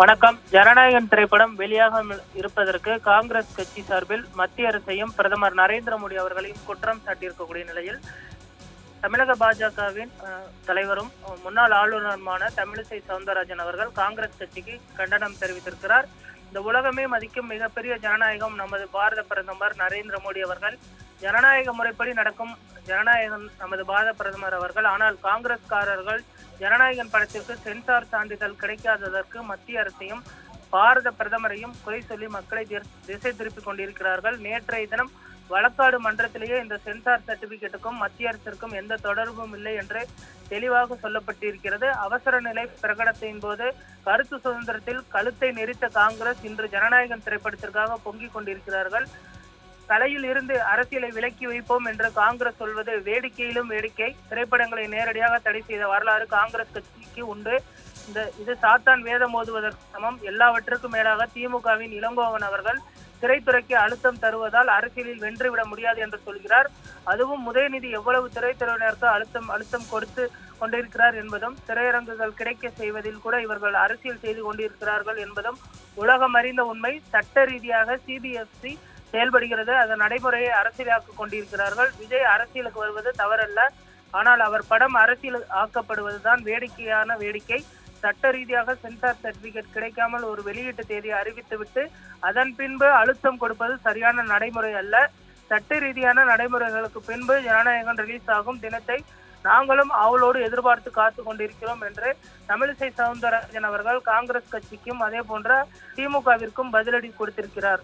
வணக்கம். ஜனநாயகன் திரைப்படம் வெளியாக இருப்பதற்கு காங்கிரஸ் கட்சி சார்பில் மத்திய அரசையும் பிரதமர் நரேந்திர மோடி அவர்களையும் குற்றம் சாட்டியிருக்கக்கூடிய நிலையில் தமிழக பாஜகவின் தலைவரும் முன்னாள் ஆளுநருமான தமிழிசை சவுந்தரராஜன் அவர்கள் காங்கிரஸ் கட்சிக்கு கண்டனம் தெரிவித்திருக்கிறார். இந்த உலகமே மதிக்கும் மிகப்பெரிய ஜனநாயகம் நமது பாரத பிரதமர் நரேந்திர மோடி அவர்கள். ஜனநாயக முறைப்படி நடக்கும் ஜனநாயகம் நமது பாரத பிரதமர் அவர்கள். ஆனால் காங்கிரஸ்காரர்கள் ஜனநாயகன் படத்திற்கு சென்சார் சான்றிதழ் கிடைக்காததற்கு மத்திய அரசையும் பாரத பிரதமரையும் குறை சொல்லி மக்களை திசை திருப்பிக் கொண்டிருக்கிறார்கள். நேற்றைய தினம் வழக்காடு மன்றத்திலேயே இந்த சென்சார் சர்டிபிகேட்டுக்கும் மத்திய அரசிற்கும் எந்த தொடர்பும் இல்லை என்று தெளிவாக சொல்லப்பட்டிருக்கிறது. அவசர நிலை பிரகடனத்தின் போது கருத்து சுதந்திரத்தில் கழுத்தை நெரித்த காங்கிரஸ் இன்று ஜனநாயகன் திரைப்படத்திற்காக பொங்கிக் கொண்டிருக்கிறார்கள். தலையில் இருந்து அரசியலை விலக்கி வைப்போம் என்று காங்கிரஸ் சொல்வது வேடிக்கையிலும் வேடிக்கை. திரைப்படங்களை நேரடியாக தடை செய்த வரலாறு காங்கிரஸ் கட்சிக்கு உண்டு. இந்த இது சாத்தான் வேதம் மோதுவதற்கு சமம். எல்லாவற்றுக்கும் மேலாக திமுகவின் இளங்கோவன் அவர்கள் திரைத்துறைக்கு அழுத்தம் தருவதால் அரசியலில் வென்றுவிட முடியாது என்று சொல்கிறார். அதுவும் உதயநிதி எவ்வளவு திரைத்துறையினருக்கு அழுத்தம் அழுத்தம் கொடுத்து கொண்டிருக்கிறார் என்பதும் திரையரங்குகள் கிடைக்க செய்வதில் கூட இவர்கள் அரசியல் செய்து கொண்டிருக்கிறார்கள் என்பதும் உலகம் அறிந்த உண்மை. சட்ட ரீதியாக சிபிஎஸ்சி செயல்படுகிறது. அதன் நடைமுறையை அரசியலாக்கிக் கொண்டிருக்கிறார்கள். விஜய் அரசியலுக்கு வருவது தவறல்ல. ஆனால் அவர் படம் அரசியல் ஆக்கப்படுவதுதான் வேடிக்கையான வேடிக்கை. சட்ட ரீதியாக சென்சார் சர்டிபிகேட் கிடைக்காமல் ஒரு வெளியீட்டு தேதியை அறிவித்துவிட்டு அதன் பின்பு அழுத்தம் கொடுப்பது சரியான நடைமுறை அல்ல. சட்ட ரீதியான நடைமுறைகளுக்கு பின்பு ஜனநாயகம் ரிலீஸ் ஆகும். தினத்தை நாங்களும் அவளோடு எதிர்பார்த்து காத்து கொண்டிருக்கிறோம் என்று தமிழிசை சவுந்தரராஜன் அவர்கள் காங்கிரஸ் கட்சிக்கும் அதே போன்ற திமுகவிற்கும் பதிலடி கொடுத்திருக்கிறார்.